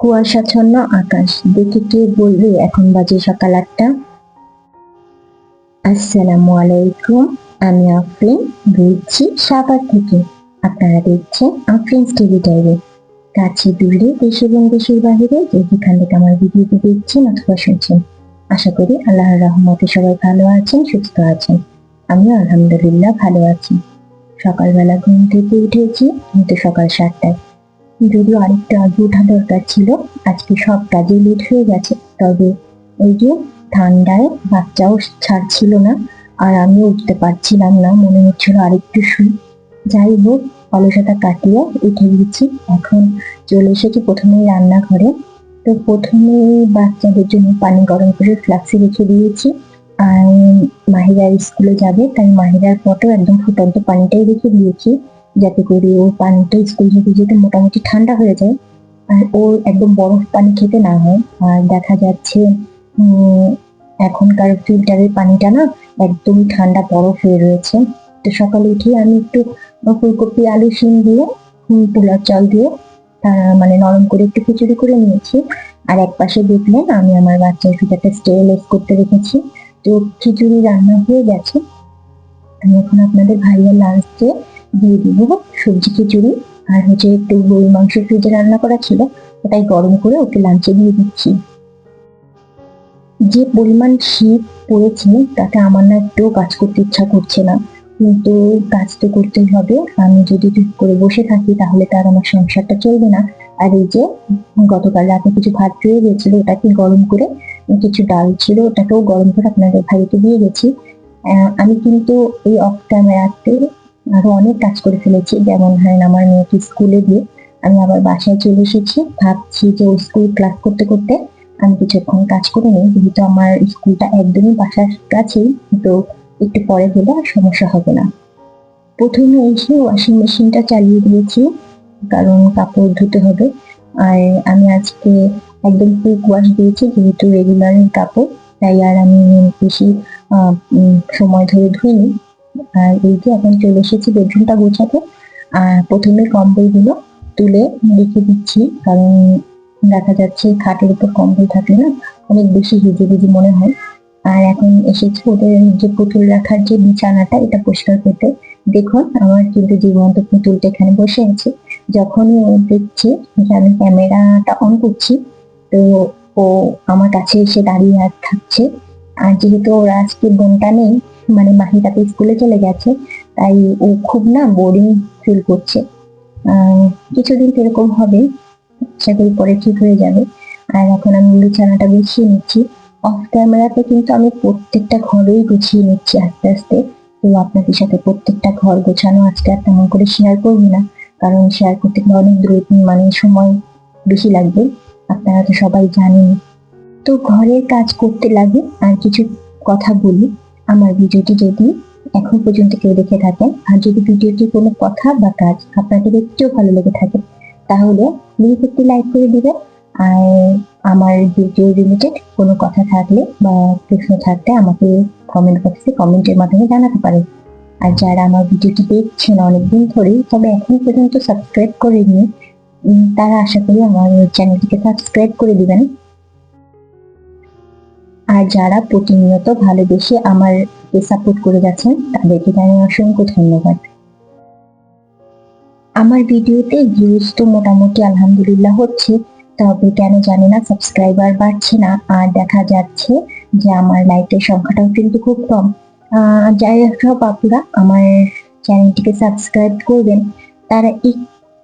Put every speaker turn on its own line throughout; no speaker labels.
কুয়াশাচ্ছন্ন আকাশ। দেখে কে বলবে, এখন বাজে সকাল আটটা? আসসালামু আলাইকুম, আমি আফরিন। বলছি সাভার থেকে। আপনারা দেখছেন আফরিন টিভি ডায়েরি কাছে দূরে দেশ এবং দেশের বাহিরে যে যেখান থেকে আমার ভিডিওটি দেখছেন অথবা শুনছেন, আশা করি আল্লাহর রহমতে সবাই ভালো আছেন, সুস্থ আছেন। আমিও আলহামদুলিল্লাহ ভালো আছি। সকালবেলা ঘুম থেকে উঠেছি কিন্তু সকাল সাতটায়। যদিও আরেকটু আগে ওঠা দরকার ছিল, আজকে সব কাজে লেট হয়ে গেছে। তবে ওই যে ঠান্ডায় বাচ্চাও ছাড়ছিল না, আর আমিও উঠতে পারছিলাম না, মনে হচ্ছিল আরেকটু শুই। যাই হোক, অলসতা কাটিয়ে উঠে গেছি। এখন চলে এসেছি প্রথমেই রান্নাঘরে। তো প্রথমে বাচ্চাদের জন্য পানি গরম করে ফ্লাক্সে রেখে দিয়েছি। আর মাহিরা স্কুলে যাবে, তাই মাহিরার ফটো একদম ফুটন্ত পানিটাই রেখে দিয়েছি। যাতে করে ও পানিটা স্কুল থেকে যেতে মোটামুটি ঠান্ডা হয়ে যায় আর ওর একদম বরফ পানি খেতে না হয়। আর দেখা যাচ্ছে এখনকার ফিল্টারের পানিটা না একদমই ঠান্ডা বরফ হয়ে রয়েছে। তো সকালে উঠে আমি একটু ফুলকপি, আলু, শিম দিয়ে পোলার চাল দিয়ে মানে নরম করে একটু খিচুড়ি করে নিয়েছি। আর এক পাশে দেখলেন আমি আমার বাচ্চার ফিটারটা স্টেরিলাইজ করতে রেখেছি। তো খিচুড়ি রান্না হয়ে গেছে। আমি এখন আপনাদের ভাইয়ের লাঞ্চ লাঞ্চে দিয়ে দিব, সবজি খিচুড়ি, আর হচ্ছে একটু গরু মাংস ফ্রিজে রান্না করা ছিল, ওটাই গরম করে ওকে লাঞ্চে দিয়ে দিচ্ছি। যে পরিমাণ শীত পড়েছে, তাতে আমার না একটু কাজ করতে ইচ্ছা করছে না। কিন্তু কাজ তো করতেই হবে, আমি যদি চুপ করে বসে থাকি, তাহলে তার আমার সংসারটা চলবে না। আর এই যে গতকাল রাতে কিছু ভাত রয়ে গেছিল, ওটাকে গরম করে কিছু ডাল ছিল, ওটাকেও গরম করে আপনাদের ভাইকে দিয়ে গেছি। আমি কিন্তু এই অফ ক্যামেরাতে আরও অনেক কাজ করে ফেলেছি। যেমন ধরেন আমার মেয়েকে স্কুলে দিয়ে আমি আবার বাসায় চলে এসেছি। ভাবছি যে ওই স্কুল ক্লাস করতে করতে আমি কিছুক্ষণ কাজ করে নিই। যেহেতু আমার স্কুলটা একদমই বাসার কাছেই, তো একটু পরে গেলে আর সমস্যা হবে না। প্রথমে এসে ওয়াশিং মেশিনটা চালিয়ে দিয়েছি, কারণ কাপড় ধুতে হবে। আর আমি আজকে একদম কুইক ওয়াশ দিয়েছি, যেহেতু রেগুলার কাপড়, তাই আর আমি বেশি সময় ধরে ধুইনি। আর এই যে এখন চলে এসেছি বেডরুমটা গোছাতে প্রথমে কম্বলগুলো তুলে রেখে দিচ্ছি, কারণ দেখা যাচ্ছে খাটের উপর কম্বল থাকলে না অনেক বেশি হিজে হিজে মনে হয়। আর এখন এসেছি ওদের যে পুতুল রাখার যে বিছানাটা, এটা পরিষ্কার করতে। দেখুন, আমার কিন্তু জীবন্ত পুতুলটা এখানে বসে আছে। যখনই ও দেখছে যে আমি ক্যামেরাটা অন করছি, তো ও আমার কাছে এসে দাঁড়িয়ে আর থাকছে। আর যেহেতু ওরা আজকে বোনটা নেই মানে মাহিরাতে স্কুলে চলে গেছে, তাই ও খুব না বোরিং ফিল করছে। কিছুদিন এরকম হবে, আশা করি পরে ঠিক হয়ে যাবে। আর এখন আমি বিছানাটা গুছিয়ে নিচ্ছি। অফ ক্যামেরাতে কিন্তু আমি প্রত্যেকটা ঘরেই গুছিয়ে নিচ্ছি আস্তে আস্তে। তো আপনাদের সাথে প্রত্যেকটা ঘর গোছানো আজকে আর তেমন করে শেয়ার করব না, কারণ শেয়ার করতে গেলে অনেক দ্রুত মানে সময় বেশি লাগবে। আপনারা তো সবাই জানেন। তো ঘরের কাজ করতে লাগে, আর কিছু কথা বলি। আমার ভিডিওটি যদি এখন পর্যন্ত কেউ দেখে থাকেন, আর যদি ভিডিওটি কোনো কথা বা কাজ আপনাদের একটু ভালো লেগে থাকে, তাহলে প্লিজ একটি লাইক করে দেবেন। আর আমার ভিডিও রিলেটেড কোনো কথা থাকলে বা প্রশ্ন থাকলে আমাকে কমেন্ট বক্সে কমেন্টের মাধ্যমে জানাতে পারেন। আর যারা আমার ভিডিওটি দেখছেন অনেকদিন ধরেই, তবে এখন পর্যন্ত সাবস্ক্রাইব করেনি তারা আশা করি আমার চ্যানেলটিকে সাবস্ক্রাইব করে দিবেন। আর যারা প্রতিনিয়ত ভালোবেসে আমার সাপোর্ট করে যাচ্ছেন, তাদেরকে জানাই অসংখ্য ধন্যবাদ। আমার ভিডিওতে ভিউজ তো মোটামুটি আলহামদুলিল্লাহ হচ্ছে, তবে কেন জানি না সাবস্ক্রাইবার বাড়ছে না, আর দেখা যাচ্ছে যে আমার লাইকের সংখ্যাটাও কিন্তু খুব কম। যাই সব আপুরা আমার চ্যানেলটিকে সাবস্ক্রাইব করবেন। তারা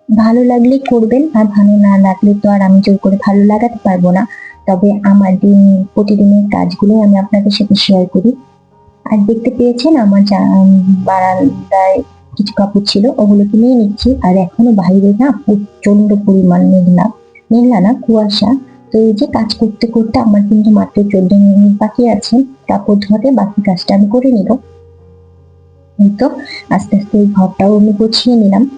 ভালো লাগলে করবেন, আর ভালো না লাগলে তো আর আমি জোর করে ভালো লাগাতে পারব না। তবে আমার দিন, প্রতিদিনের কাজগুলো আমি আপনাদের সাথে শেয়ার করি। আর দেখতে পেয়েছেন আমার বারান্দায় কিছু কাপড় ছিল, ওগুলোকে নিয়ে নিচ্ছি। আর এখনও বাইরে না প্রচণ্ড পরিমাণ মেঘলা। মেঘলা না, কুয়াশা। তো এই যে কাজ করতে করতে আমার কিন্তু মাত্র চোদ্দ মিনিট বাকি আছে। কাপড় ধরে বাকি কাজটা আমি করে নিব। তো, আস্তে আস্তে ঘরটাও আমি গুছিয়ে নিলাম।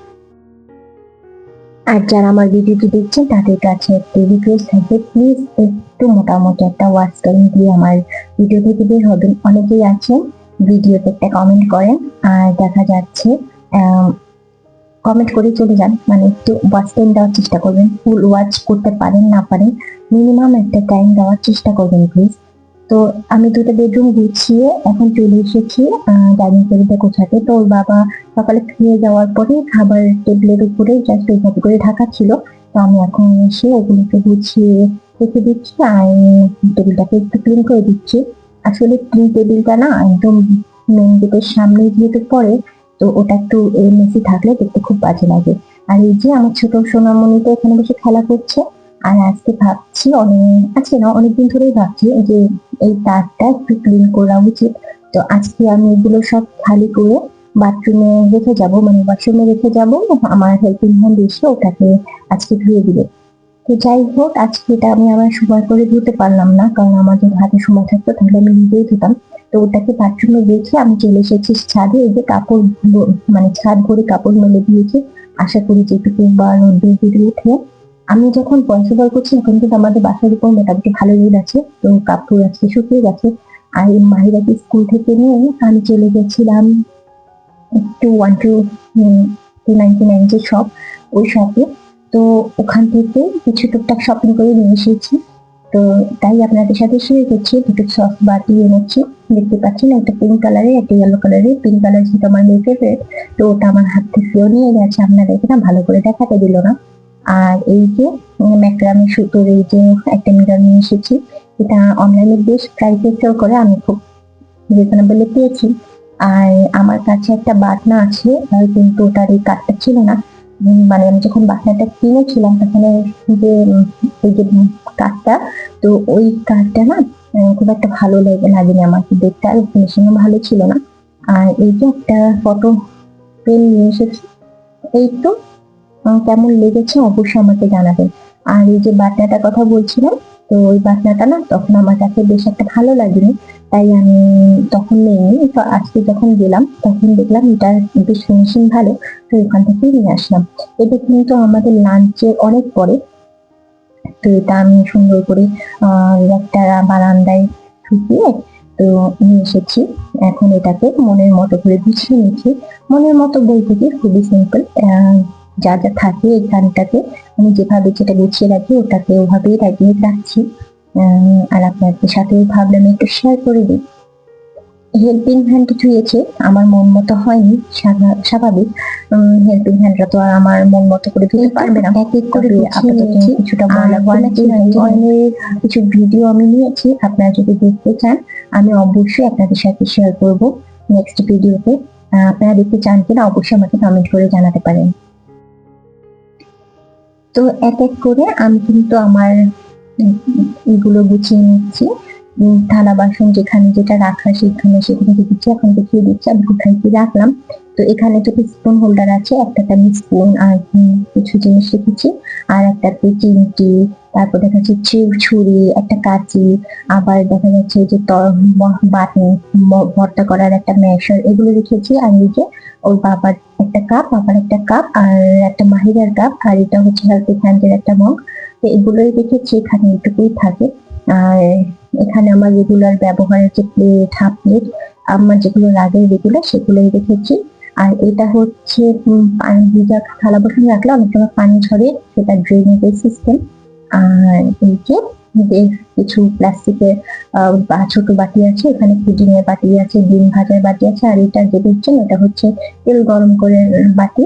আর যারা আমার ভিডিওটি দেখছেন, তাদের কাছে একটি রিকোয়েস্ট থাকবে প্লিজ একটু মোটামুটি একটা ওয়াচ টাইম দিয়ে আমার ভিডিও থেকে বের হবেন। অনেকেই আছেন, ভিডিওতে একটা কমেন্ট করেন, আর দেখা যাচ্ছে কমেন্ট করে চলে যান। মানে একটু ওয়াচ টাইম দেওয়ার চেষ্টা করবেন ফুল ওয়াচ করতে পারেন, না পারেন মিনিমাম একটা টাইম দেওয়ার চেষ্টা করবেন প্লিজ তো আমি দুটো বেডরুম গুছিয়ে এখন চলে এসেছি ডাইনিং টেবিলটা গোছাতে। তো ওর বাবা সকালে খেয়ে যাওয়ার পরে খাবার টেবিলের উপরে জাস্ট ওইভাবে করে ঢাকা ছিল। তো আমি এখন এসে ওগুলোকে গুছিয়ে রেখে দিচ্ছি আর টেবিলটাকে একটু ক্লিন করে দিচ্ছি। আসলে ক্লিন টেবিলটা না একদম মেন গেটের সামনে যেহেতু পড়ে, তো ওটা একটু মেসি থাকলে দেখতে খুব বাজে লাগে। আর এই যে আমার ছোট সোনামণি তো এখানে বসে খেলা করছে, আর আজকে ভাবছি অনেক, আজকে না অনেকদিন ধরেই ভাবছি যে এই তারটা একটু ক্লিন করা উচিত। তো আজকে আমি এগুলো সব খালি করে বাথরুমে রেখে যাব মানে ওয়াশরুমে রেখে যাব, আমার হেল্পিং হ্যান্ড এসে ওটাকে আজকে ধুয়ে দিবে। তো যাই হোক, আজকে এটা আমি আমার সময় করে ধুতে পারলাম না, কারণ আমার যদি হাতে সময় থাকতো, তাহলে আমি নিজেই ধুতাম। তো ওটাকে বাথরুমে রেখে আমি চলে এসেছি ছাদে, এই যে কাপড় মানে ছাদ ভরে কাপড় মেলে দিয়েছি। আশা করি যেটুকু বা রোদ্দুর যদি উঠে। আমি যখন পয়সা বার করছি, এখন কিন্তু আমাদের বাসার উপর মোটামুটি ভালো রোদ আছে, তো কাপড় আজকে শুকিয়ে গেছে। আর মাহিরাকে স্কুল থেকে নিয়ে আমি চলে গেছিলাম। একটু one two two ninety nine যে শপ ওই শপে তো ওখান থেকে কিছু টুকটাক শপিং করে নিয়ে এসেছি। তো তাই আপনাদের সাথে শেয়ার করছি। দুটো সস বাটি এনেছি। দেখতে পাচ্ছেন, একটা পিঙ্ক কালারের একটা ইয়েলো কালারের পিঙ্ক কালার যেটা আমার মেয়ে ফেভারিট তো ওটা আমার হাত থেকেও নিয়ে গেছে। আপনাদেরকে না ভালো করে দেখাতে দিল না। আর এই যে ম্যাক্রামি সুতোর এই যে একটা মিরর নিয়ে এসেছি। এটা অনলাইনে বেশ প্রাইসে সেল করে। আমি খুব রিজনেবলে পেয়েছি। আর আমার কাছে একটা বাটনা আছে কিন্তু ওটার এই কাঠটা ছিল না। মানে আমি যখন বাটনাটা কিনেছিলাম, তখন যে এই যে কাঠটা তো ওই কাঠটা না খুব একটা ভালো লাগে, লাগেনি আমার। দেখতে আর ফিনিশিংও ভালো ছিল না। আর এই যে একটা ফটো পেন নিয়ে এসেছি, এই তো কেমন লেগেছে অবশ্যই আমাকে জানাবেন। আর এই যে বাটনাটার কথা বলছিলাম তো ওই বাটনাটা না তখন আমার কাছে বেশ একটা ভালো লাগেনি। তাই আমি তখন নেইনি। তো আজকে যখন গেলাম, তখন দেখলাম এটা বেশ ফিনিশিং ভালো, তো ওখান থেকেই নিয়ে আসলাম। এটা কিন্তু আমাদের লাঞ্চের অনেক পরে। তো এটা আমি সুন্দর করে একটা বারান্দায় ঢুকিয়ে তো নিয়ে এসেছি। এখন এটাকে মনের মতো করে গুছিয়ে নিয়েছি মনের মতো বই থেকে খুবই সিম্পল যা যা থাকে এই এখানটাতে আমি যেভাবে যেটা গুছিয়ে রাখি ওটাকে ওভাবেই রাখিয়ে রাখছি। আর আপনাদের সাথেও ভাবলাম একটু শেয়ার করে দিই। হেল্পিং হ্যান্ড ছুঁয়েছে আমার মন মতো হয়নি স্বাভা- স্বাভাবিক। হেল্পিং হ্যান্ডরা তো আর আমার মন মতো করে ধুতে পারবে না। এক এক করে আপাতত কিছুটা কিছু ভিডিও আমি নিয়েছি আপনারা যদি দেখতে চান আমি অবশ্যই আপনাদের সাথে শেয়ার করব নেক্সট ভিডিওতে আপনারা দেখতে চান কিনা অবশ্যই আমাকে কমেন্ট করে জানাতে পারেন। তো এক এক করে আমি কিন্তু আমার এগুলো গুছিয়ে নিচ্ছি। থালা বাসন যেখানে যেটা রাখা, সেখানে সেখানে দিচ্ছি এখন দেখিয়ে দিচ্ছি আমি কোথায় কি রাখলাম। তো এখানে দুটো স্পুন হোল্ডার আছে একটাতে আমি স্পুন আর কিছু জিনিস রেখেছি, আর একটাতে চিমটি, তারপর দেখা যাচ্ছে ছুরি একটা কাঁচি, আবার দেখা যাচ্ছে যে বাটন ভর্তা করার একটা ম্যাশার এগুলো রেখেছি আর যে ওর বাবার একটা কাপ বাবার একটা কাপ আর একটা মাহিরার কাপ আর এটা হচ্ছে হেলথি হ্যান্ডের একটা মগ তো এগুলোই রেখেছি, এখানে এটুকুই থাকে। আর এখানে আমার রেগুলার ব্যবহারের যে প্লেট হাফ প্লেট আমার যেগুলো লাগে রেগুলার সেগুলোই রেখেছি। আর এটা হচ্ছে পানি ভিজা থালা বাসন রাখলে অনেক সময় পানি ঝরে, সেটা ড্রেনেজের সিস্টেম আর এই যে কিছু প্লাস্টিকের বা ছোট বাটি আছে, এখানে পুডিং এর বাটি আছে, ডিম ভাজার বাটি আছে, আর এটা যে দেখছেন, এটা হচ্ছে তেল গরম করে বাটি।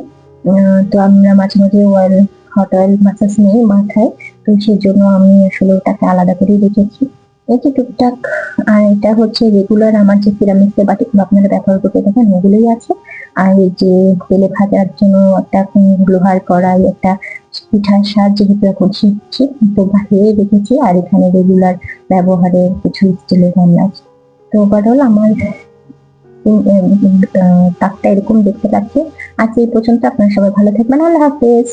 তো আমরা মাঝে মাঝে অয়েল হট অয়েল মাসাজ নেই মাথায়, তো সেই জন্য আমি আসলে ওটাকে আলাদা করে রেখেছি। এই যে টুকটাক, আর এটা হচ্ছে রেগুলার আমার যে পিরামিডের বাটিগুলো আপনারা ব্যবহার করতে দেখেন ওগুলোই আছে। আর এই যে তেলে ভাজার জন্য একটা লোহার কড়াই, একটা পিঠার সাজ যেহেতু এখন শিখছি, তো বাহিরে রেখেছি আর এখানে রেগুলার ব্যবহারের কিছু স্টিলের রান্না আছে। তো ওভারঅল আমার তাকটা এরকম দেখতে পাচ্ছি আজ এই পর্যন্ত, আপনারা সবাই ভালো থাকবেন, আল্লাহ হাফেজ।